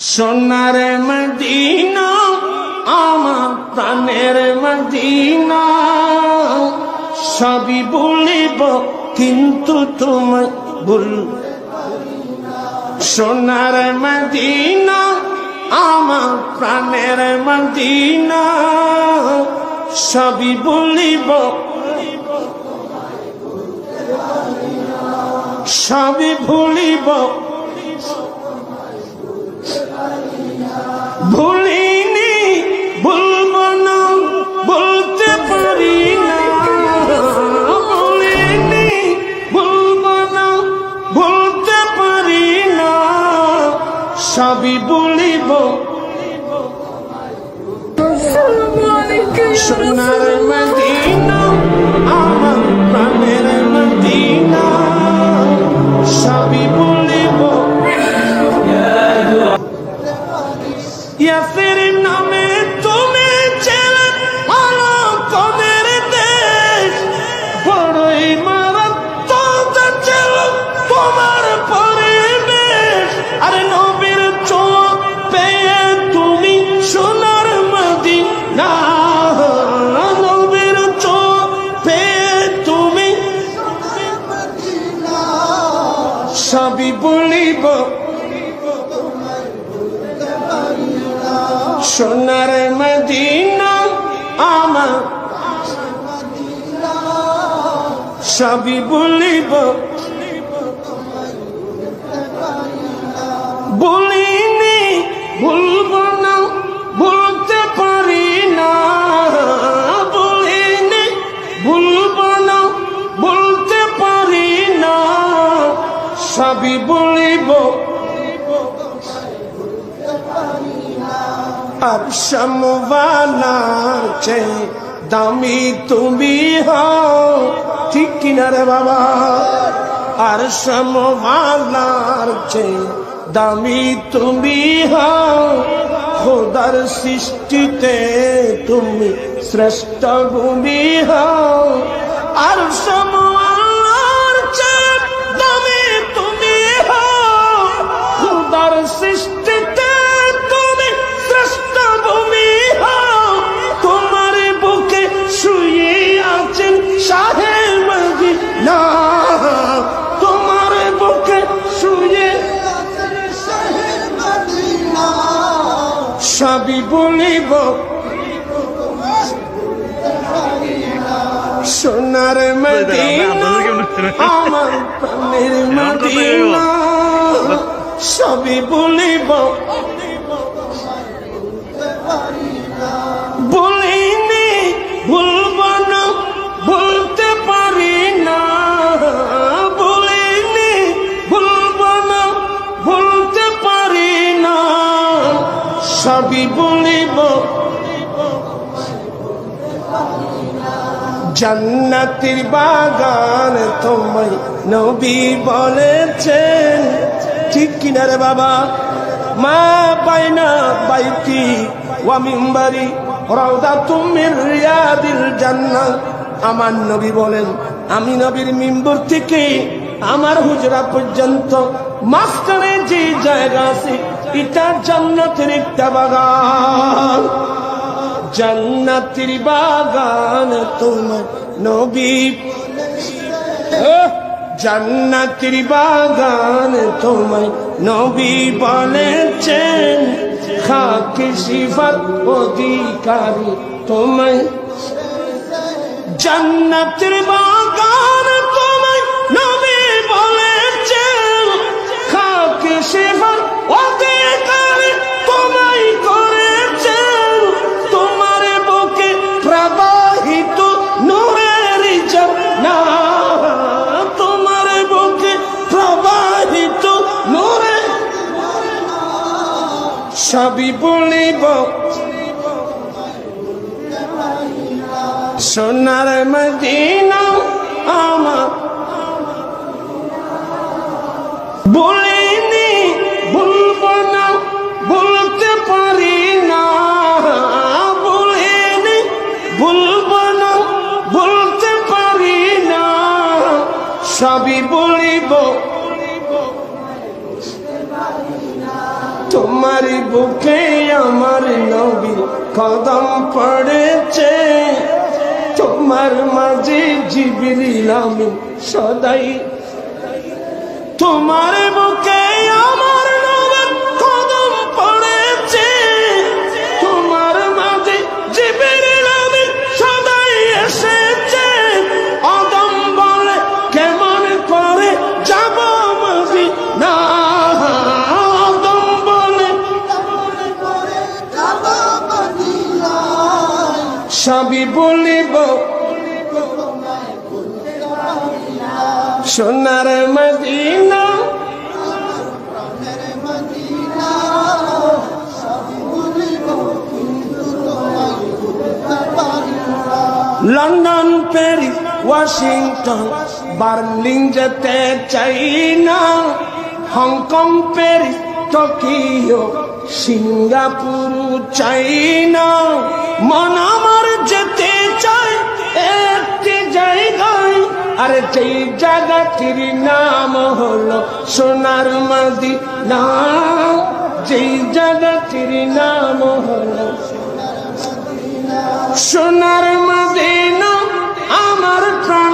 সোনার মদিনা, আমার প্রাণের মদিনা। সবই বলিব, কিন্তু তোমায় বল সোনার মদিনা, আমার প্রাণের মদিনা। সবই বলিব, সবই ভুলিব। ভুলিনি ভুলব না বলতে পারি না ভুলিনি ভুলব না বলতে পারি না সবই বলিব। সোনার মদিনা। ইয়াসের নামে তুমি ছেলে মারা কদের দেশ। বড়ই মারাত্মক ছিল তোমার পরিবেশ। আরে নবীর চোখ তুমি সোনার মদিনা। নবীর চোখ পেয়ে তুমি সবই বলিব সোনার মদিনা, আমার সবই বলিব। বলিনি, ভুলব না বলতে পারি না। বলিনি, ভুলব না বলতে পারি না। সবই বলিব আবসামওয়ালার চেয়ে দামি তুমি ঠিক কিনা রে বাবা? আর সমওয়ালার চেয়ে দামি তুমি হও, খোদার সৃষ্টিতে তুমি শ্রেষ্ঠ ভূমি হও। আর দামি তুমি হও সৃষ্টিতে বলিব সোনার মদিনা আমার প্রাণের মদিনা সবই বলিব জান্নাতির বাগান তোমায় নবী বলেছেন। ঠিক কিনা রে বাবা? মা বাইনা বাইতি ওয়া মিম্বারি রাউদা তুমির রিয়াদিল জান্নাত। আমার নবী বলেন, আমি নবীর মিম্বর থেকে আমার হুজরা পর্যন্ত মাঝখানে যে জায়গা আছে এটা জান্নাতের একটা বাগান। জান্নাতের বাগান তোমার নবী। জান্নাতের বাগান তোমায় নবী বলেছেন, খাকে সিফাত অধিকারী তোমায়। জান্নাতের বাগান তোমায় নবী বলেছেন, খাকে সিফাত অধিকারী সবই বলিব। সোনার মদিনা আমার। বলিনি, ভুলব না বলতে পারি না। বলিনি, ভুলব না বলতে পারি না। সবই তোমার বুকে আমার নবী কদম পড়েছে। তোমার মাঝে জিবিরিল আমি সদাই। তোমার বুকে আমার সবই বলিব। সোনার Medina. London Paris Washington Berlin যেতে চাই না। হংকং প্যারিস টোকিও, সিঙ্গাপুর চাই না মন আমার যেতে চাই একটি জায়গায়। আরে যেই জায়গাটির নাম হলো সোনার মদিনা, যেই জায়গাটির নাম হলো সোনার মদিনা, আমার প্রাণের